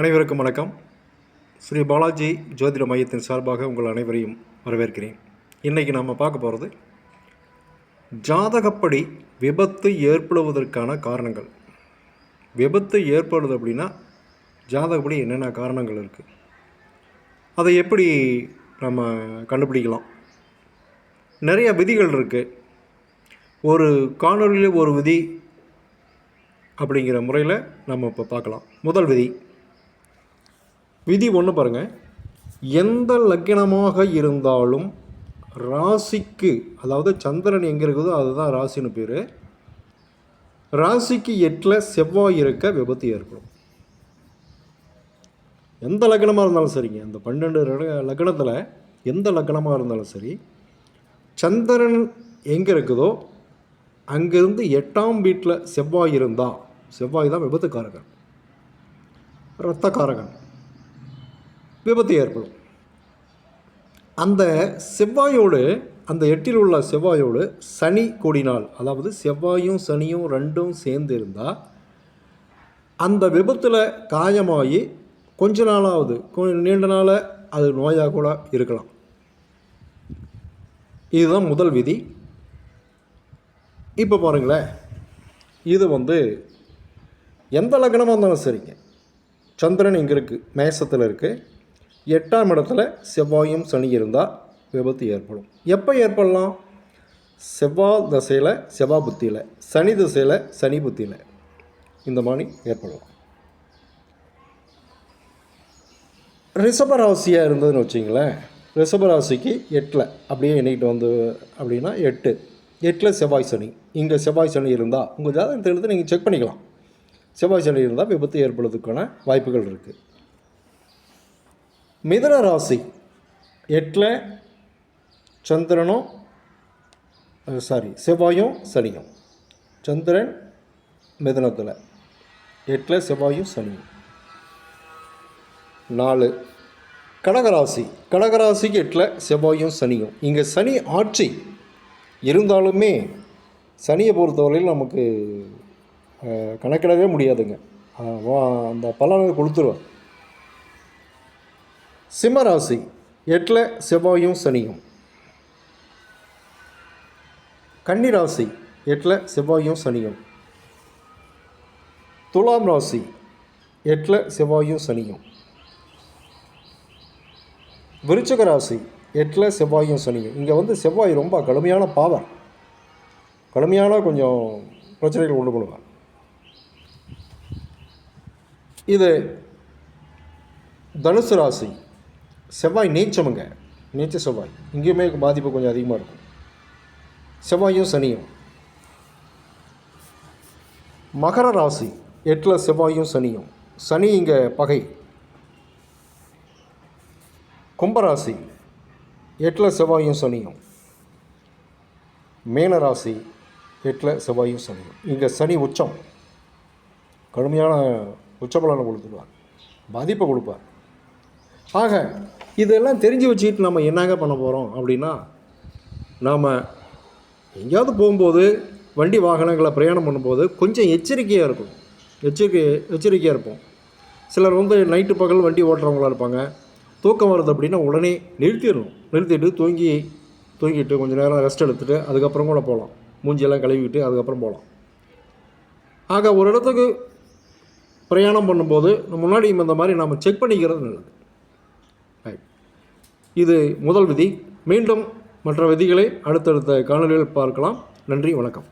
அனைவருக்கும் வணக்கம். ஸ்ரீ பாலாஜி ஜோதிட மையத்தின் சார்பாக உங்கள் அனைவரையும் வரவேற்கிறேன். இன்றைக்கி நாம் பார்க்க போகிறது ஜாதகப்படி விபத்து ஏற்படுவதற்கான காரணங்கள். விபத்து ஏற்படுது அப்படின்னா ஜாதகப்படி என்னென்ன காரணங்கள் இருக்குது அதை எப்படி நம்ம கண்டுபிடிக்கலாம்? நிறைய விதிகள் இருக்குது ஒரு காணொலியில் ஒரு விதி அப்படிங்கிற முறையில் நம்ம இப்போ பார்க்கலாம். முதல் விதி விதி ஒன்று பாருங்கள் எந்த லக்னமாக இருந்தாலும் ராசிக்கு அதாவது சந்திரன் எங்கே இருக்குதோ அதுதான் ராசின்னு பேர். ராசிக்கு எட்டில் செவ்வாய் இருக்க விபத்து ஏற்படும். எந்த லக்னமாக இருந்தாலும் சரிங்க. அந்த பன்னெண்டு லக்னத்தில் எந்த லக்னமாக இருந்தாலும் சரி சந்திரன் எங்கே இருக்குதோ அங்கேருந்து எட்டாம் வீட்டில் செவ்வாய் இருந்தால் செவ்வாய் தான் விபத்துக்காரகன். ரத்தக்காரகன் விபத்து ஏற்படும். அந்த செவ்வாயோடு அந்த எட்டில் உள்ள செவ்வாயோடு சனி கூடினால் அதாவது செவ்வாயும் சனியும் ரெண்டும் சேர்ந்து இருந்தால் அந்த விபத்தில் காயமாகி கொஞ்ச நாளாவது நீண்ட நாளாக அது நோயாக கூட இருக்கலாம். இதுதான் முதல் விதி. இப்போ பாருங்களேன். இது வந்து எந்த லக்னமாக இருந்தாலும் சரிங்க. சந்திரன் இங்கே இருக்குது மேசத்தில் இருக்குது எட்டாம் இடத்துல செவ்வாயும் சனி இருந்தால் விபத்து ஏற்படும். எப்போ ஏற்படலாம்? செவ்வாய் தசையில் செவ்வாய் புத்தியில் சனி திசையில் சனி புத்தியில். இந்த மாதிரி ஏற்படலாம். ரிஷபராசியாக இருந்ததுன்னு வச்சிங்களேன் ரிஷபராசிக்கு எட்டில் அப்படியே எண்ணிக்கிட்டு வந்து அப்படின்னா எட்டு. எட்டில் செவ்வாய் சனி. இங்கே செவ்வாய் சனி இருந்தால் உங்கள் ஜாதகத்தை எடுத்து நீங்கள் செக் பண்ணிக்கலாம். செவ்வாய் சனி இருந்தால் விபத்து ஏற்படுறதுக்கான வாய்ப்புகள் இருக்குது மிதன ராசி. எட்டில் சந்திரனும் சாரி செவ்வாயும் சனியும். சந்திரன் மிதனத்தில். எட்டில் செவ்வாயும் சனியும். நாலு கடகராசி. கடகராசிக்கு எட்டில் செவ்வாயும் சனியும். இங்கே சனி ஆட்சி இருந்தாலுமே சனியை பொறுத்தவரையில் நமக்கு கணக்கிடவே முடியாதுங்க. அந்த பலனை கொடுத்துருவார் சிம்மராசி எட்டில் செவ்வாயும் சனியும். கன்னிராசி எட்டில் செவ்வாயும் சனியும். துலாம் ராசி எட்டில் செவ்வாயும் சனியும். விருச்சக ராசி எட்டில் செவ்வாயும் சனியும். இங்கே வந்து செவ்வாய் ரொம்ப கடுமையான பாவர் கடுமையான கொஞ்சம் பிரச்சனைகள் உண்டு பண்ணுவார். இது தனுசு ராசி செவ்வாய் நீச்சமுங்க. நீச்ச செவ்வாய். இங்கேயுமே பாதிப்பு கொஞ்சம் அதிகமாக இருக்கும். செவ்வாயும் சனியும். மகர ராசி எட்டில் செவ்வாயும் சனியும். சனி இங்கே பகை. கும்பராசி எட்டில் செவ்வாயும் சனியும். மீனராசி எட்டில் செவ்வாயும் சனியும். இங்கே சனி உச்சம். கடுமையான உச்சபலனை கொடுத்துருவார். பாதிப்பை கொடுப்பார். ஆக இதெல்லாம் தெரிஞ்சு வச்சுக்கிட்டு நம்ம என்னங்க பண்ண போகிறோம் அப்படின்னா நாம் எங்கேயாவது போகும்போது வண்டி வாகனங்களை பிரயாணம் பண்ணும்போது கொஞ்சம் எச்சரிக்கையாக இருக்கும் எச்சரிக்கை எச்சரிக்கையாக இருப்போம். சிலர் வந்து நைட்டு பகல் வண்டி ஓட்டுறவங்களாக இருப்பாங்க. தூக்கம் வருது அப்படின்னா உடனே நிறுத்திடணும். நிறுத்திட்டு தூங்கி தூங்கிட்டு கொஞ்சம் நேரம் ரெஸ்ட் எடுத்துகிட்டு அதுக்கப்புறம் கூட போகலாம். மூஞ்சியெல்லாம் கழுவிட்டு அதுக்கப்புறம் போகலாம். ஆக ஒரு இடத்துக்கு பிரயாணம் பண்ணும்போது முன்னாடி இந்த மாதிரி நம்ம செக் பண்ணிக்கிறது நல்லது. இது முதல் விதி. மீண்டும் மற்ற விதிகளை அடுத்தடுத்த காணொலியில் பார்க்கலாம். நன்றி வணக்கம்.